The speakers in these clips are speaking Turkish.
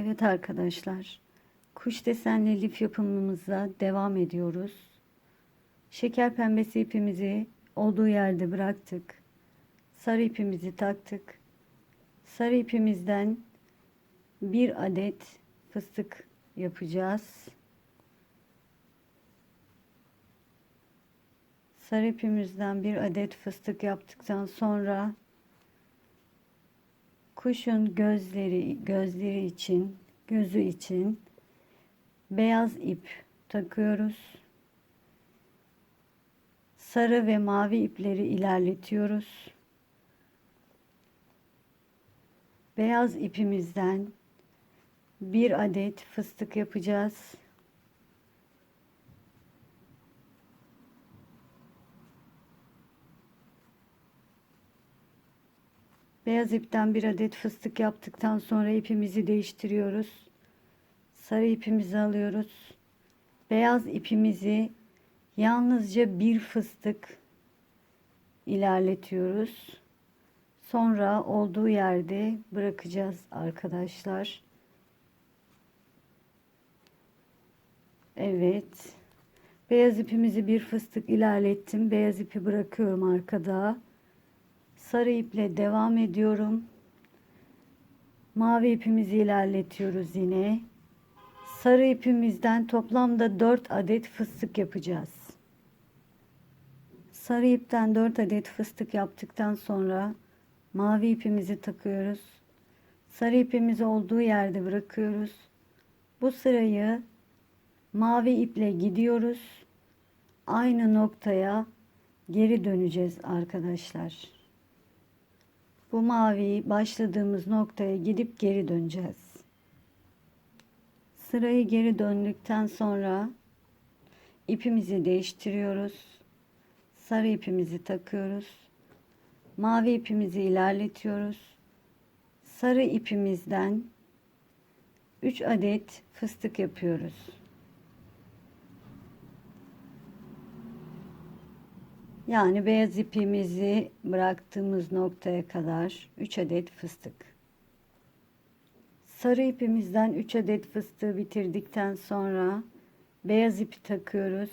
Evet arkadaşlar, kuş desenli lif yapımımıza devam ediyoruz. Şeker pembesi ipimizi olduğu yerde bıraktık. Sarı ipimizi taktık. Sarı ipimizden bir adet fıstık yapacağız. Sarı ipimizden bir adet fıstık yaptıktan sonra kuşun gözleri gözleri için gözü için beyaz ip takıyoruz. Sarı ve mavi ipleri ilerletiyoruz. Beyaz ipimizden bir adet fıstık yapacağız. Beyaz ipten bir adet fıstık yaptıktan sonra ipimizi değiştiriyoruz. Sarı ipimizi alıyoruz. Beyaz ipimizi yalnızca bir fıstık ilerletiyoruz. Sonra olduğu yerde bırakacağız arkadaşlar. Evet. Beyaz ipimizi bir fıstık ilerlettim. Beyaz ipi bırakıyorum arkada. Sarı iple devam ediyorum. Mavi ipimizi ilerletiyoruz yine. Sarı ipimizden toplamda 4 adet fıstık yapacağız. Sarı ipten 4 adet fıstık yaptıktan sonra mavi ipimizi takıyoruz. Sarı ipimizi olduğu yerde bırakıyoruz. Bu sırayı mavi iple gidiyoruz. Aynı noktaya geri döneceğiz arkadaşlar. Bu mavi başladığımız noktaya gidip geri döneceğiz. Sırayı geri döndükten sonra ipimizi değiştiriyoruz. Sarı ipimizi takıyoruz. Mavi ipimizi ilerletiyoruz. Sarı ipimizden 3 adet fıstık yapıyoruz. Yani beyaz ipimizi bıraktığımız noktaya kadar 3 adet fıstık. Sarı ipimizden 3 adet fıstığı bitirdikten sonra beyaz ipi takıyoruz.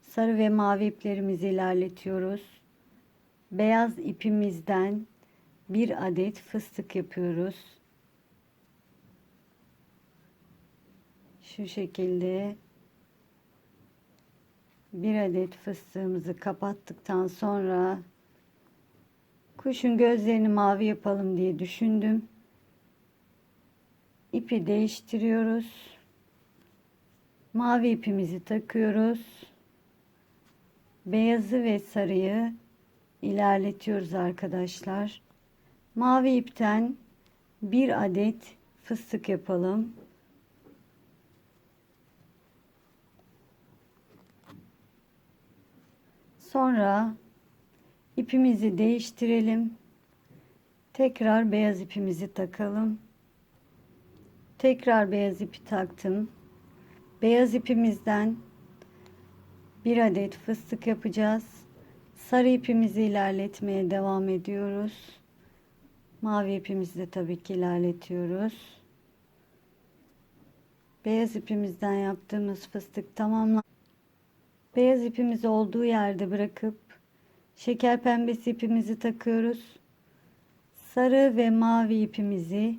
Sarı ve mavi iplerimizi ilerletiyoruz. Beyaz ipimizden bir adet fıstık yapıyoruz. Şu şekilde bir adet fıstığımızı kapattıktan sonra kuşun gözlerini mavi yapalım diye düşündüm. İpi değiştiriyoruz. Mavi ipimizi takıyoruz. Beyazı ve sarıyı ilerletiyoruz arkadaşlar. Mavi ipten bir adet fıstık yapalım. Sonra ipimizi değiştirelim. Tekrar beyaz ipimizi takalım. Tekrar beyaz ipi taktım. Beyaz ipimizden bir adet fıstık yapacağız. Sarı ipimizi ilerletmeye devam ediyoruz. Mavi ipimizi de tabii ki ilerletiyoruz. Beyaz ipimizden yaptığımız fıstık tamamlandı. Beyaz ipimizi olduğu yerde bırakıp şeker pembesi ipimizi takıyoruz. Sarı ve mavi ipimizi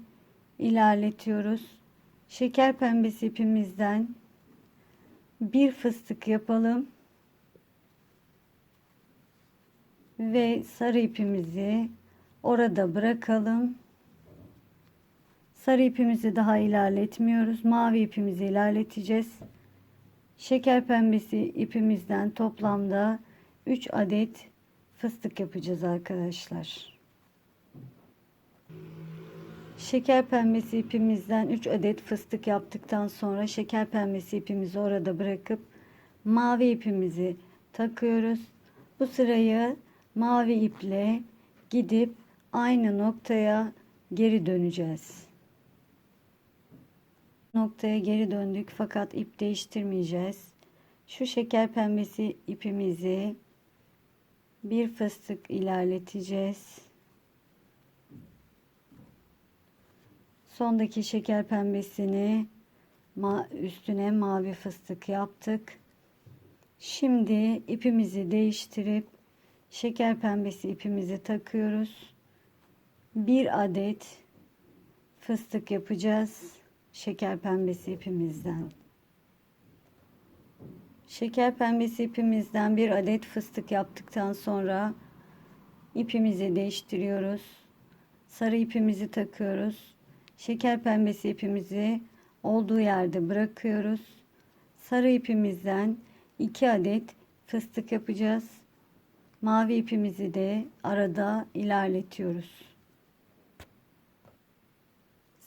ilerletiyoruz. Şeker pembesi ipimizden bir fıstık yapalım. Ve sarı ipimizi orada bırakalım. Sarı ipimizi daha ilerletmiyoruz. Mavi ipimizi ilerleteceğiz. Şeker pembesi ipimizden toplamda 3 adet fıstık yapacağız arkadaşlar. Şeker pembesi ipimizden 3 adet fıstık yaptıktan sonra şeker pembesi ipimizi orada bırakıp mavi ipimizi takıyoruz. Bu sırayı mavi iple gidip aynı noktaya geri döneceğiz noktaya geri döndük fakat ip değiştirmeyeceğiz. Şu şeker pembesi ipimizi bir fıstık ilerleteceğiz. Sondaki şeker pembesini üstüne mavi fıstık yaptık. Şimdi ipimizi değiştirip şeker pembesi ipimizi takıyoruz. Bir adet fıstık yapacağız şeker pembesi ipimizden. Şeker pembesi ipimizden bir adet fıstık yaptıktan sonra ipimizi değiştiriyoruz. Sarı ipimizi takıyoruz. Şeker pembesi ipimizi olduğu yerde bırakıyoruz. Sarı ipimizden 2 adet fıstık yapacağız. Mavi ipimizi de arada ilerletiyoruz.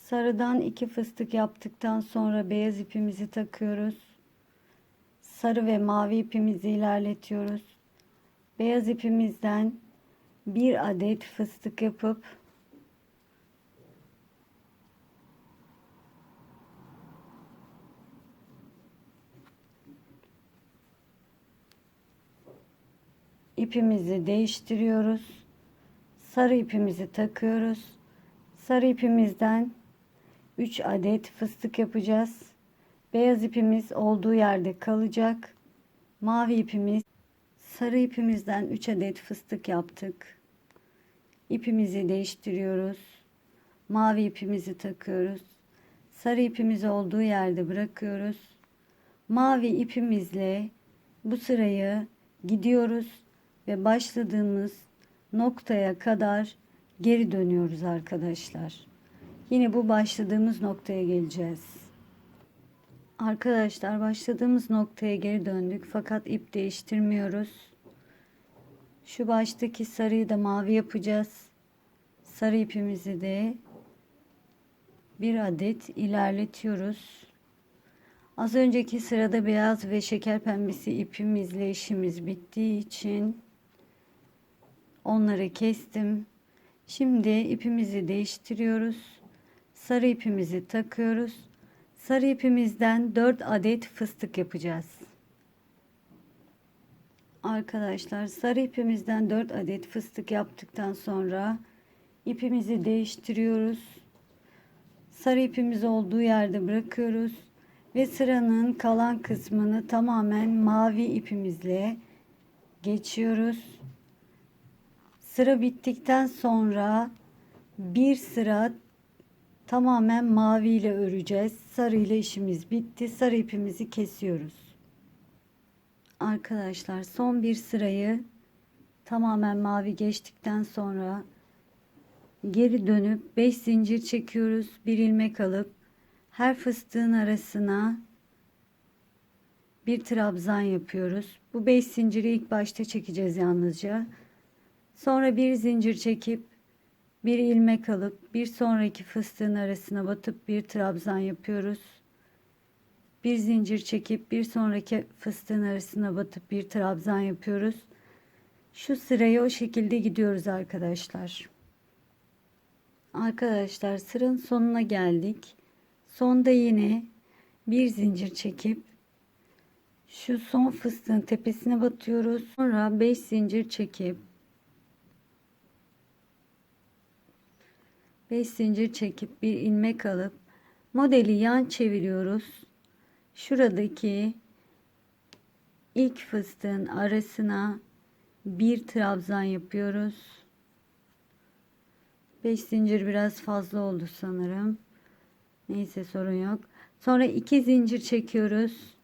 Sarıdan iki fıstık yaptıktan sonra beyaz ipimizi takıyoruz. Sarı ve mavi ipimizi ilerletiyoruz. Beyaz ipimizden bir adet fıstık yapıp ipimizi değiştiriyoruz. Sarı ipimizi takıyoruz. Sarı ipimizden 3 adet fıstık yapacağız. Beyaz ipimiz olduğu yerde kalacak. Mavi ipimiz sarı ipimizden 3 adet fıstık yaptık. İpimizi değiştiriyoruz. Mavi ipimizi takıyoruz. Sarı ipimiz olduğu yerde bırakıyoruz. Mavi ipimizle bu sırayı gidiyoruz ve başladığımız noktaya kadar geri dönüyoruz arkadaşlar. Yine bu başladığımız noktaya geleceğiz. Arkadaşlar başladığımız noktaya geri döndük fakat ip değiştirmiyoruz. Şu baştaki sarıyı da mavi yapacağız. Sarı ipimizi de bir adet ilerletiyoruz. Az önceki sırada beyaz ve şeker pembesi ipimizle işimiz bittiği için onları kestim. Şimdi ipimizi değiştiriyoruz. Sarı ipimizi takıyoruz. Sarı ipimizden 4 adet fıstık yapacağız. Arkadaşlar sarı ipimizden 4 adet fıstık yaptıktan sonra ipimizi değiştiriyoruz. Sarı ipimiz olduğu yerde bırakıyoruz ve sıranın kalan kısmını tamamen mavi ipimizle geçiyoruz. Sıra bittikten sonra bir sıra tamamen mavi ile öreceğiz. Sarı ile işimiz bitti. Sarı ipimizi kesiyoruz. Arkadaşlar son bir sırayı tamamen mavi geçtikten sonra geri dönüp 5 zincir çekiyoruz. Bir ilmek alıp her fıstığın arasına bir trabzan yapıyoruz. Bu 5 zinciri ilk başta çekeceğiz yalnızca. Sonra bir zincir çekip bir ilmek alıp bir sonraki fıstığın arasına batıp bir trabzan yapıyoruz. Bir zincir çekip bir sonraki fıstığın arasına batıp bir trabzan yapıyoruz. Şu sırayı o şekilde gidiyoruz arkadaşlar. Arkadaşlar sıranın sonuna geldik. Sonda yine bir zincir çekip şu son fıstığın tepesine batıyoruz. Sonra 5 zincir çekip 5 zincir çekip bir ilmek alıp modeli yan çeviriyoruz. Şuradaki ilk fıstığın arasına bir trabzan yapıyoruz. 5 zincir biraz fazla oldu sanırım. Neyse sorun yok. Sonra iki zincir çekiyoruz.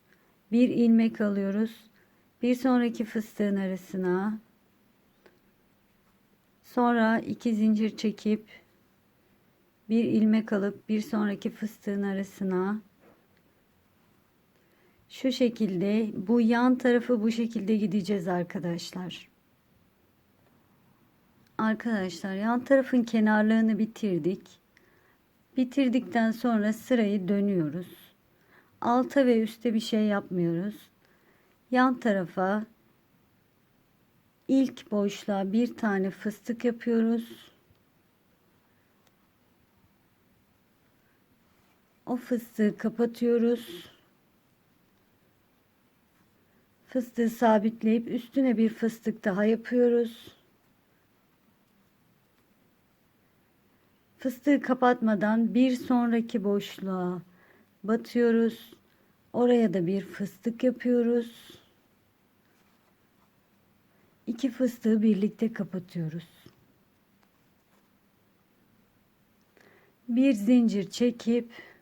Bir ilmek alıyoruz. Bir sonraki fıstığın arasına. Sonra iki zincir çekip bir ilmek alıp bir sonraki fıstığın arasına şu şekilde bu yan tarafı bu şekilde gideceğiz arkadaşlar. Arkadaşlar yan tarafın kenarlarını bitirdik. Bitirdikten sonra sırayı dönüyoruz. Alta ve üste bir şey yapmıyoruz. Yan tarafa ilk boşluğa bir tane fıstık yapıyoruz. O fıstığı kapatıyoruz. Fıstığı sabitleyip üstüne bir fıstık daha yapıyoruz. Fıstığı kapatmadan bir sonraki boşluğa batıyoruz. Oraya da bir fıstık yapıyoruz. İki fıstığı birlikte kapatıyoruz. Bir zincir çekip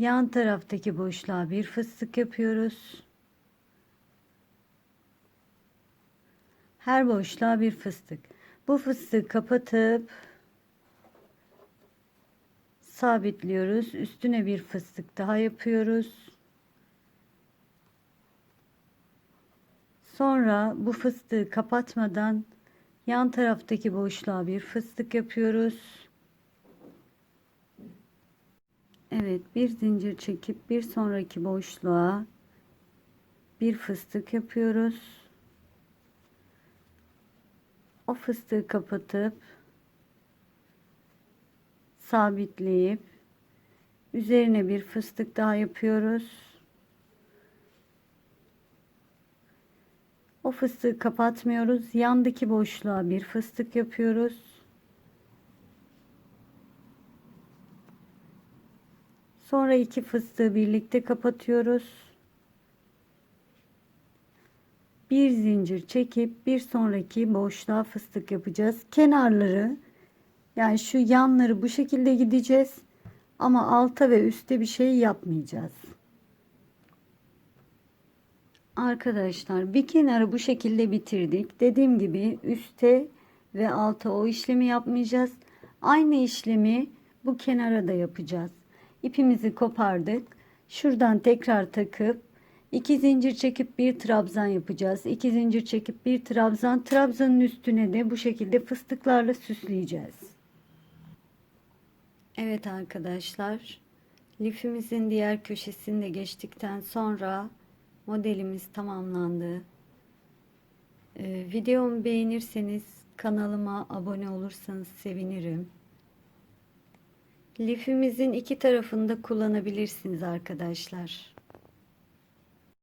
yan taraftaki boşluğa bir fıstık yapıyoruz. Her boşluğa bir fıstık. Bu fıstığı kapatıp sabitliyoruz. Üstüne bir fıstık daha yapıyoruz. Sonra bu fıstığı kapatmadan yan taraftaki boşluğa bir fıstık yapıyoruz. Evet, bir zincir çekip bir sonraki boşluğa bir fıstık yapıyoruz. O fıstığı kapatıp sabitleyip üzerine bir fıstık daha yapıyoruz. O fıstığı kapatmıyoruz. Yandaki boşluğa bir fıstık yapıyoruz. Sonra iki fıstığı birlikte kapatıyoruz. Bir zincir çekip bir sonraki boşluğa fıstık yapacağız. Kenarları yani şu yanları bu şekilde gideceğiz. Ama alta ve üste bir şey yapmayacağız. Arkadaşlar bir kenarı bu şekilde bitirdik. Dediğim gibi üste ve alta o işlemi yapmayacağız. Aynı işlemi bu kenara da yapacağız. İpimizi kopardık. Şuradan tekrar takıp iki zincir çekip bir trabzan yapacağız. İki zincir çekip bir trabzan. Trabzanın üstüne de bu şekilde fıstıklarla süsleyeceğiz. Evet arkadaşlar. Lifimizin diğer köşesini de geçtikten sonra modelimiz tamamlandı. Ee, videomu beğenirseniz kanalıma abone olursanız sevinirim. Lifimizin iki tarafında kullanabilirsiniz arkadaşlar.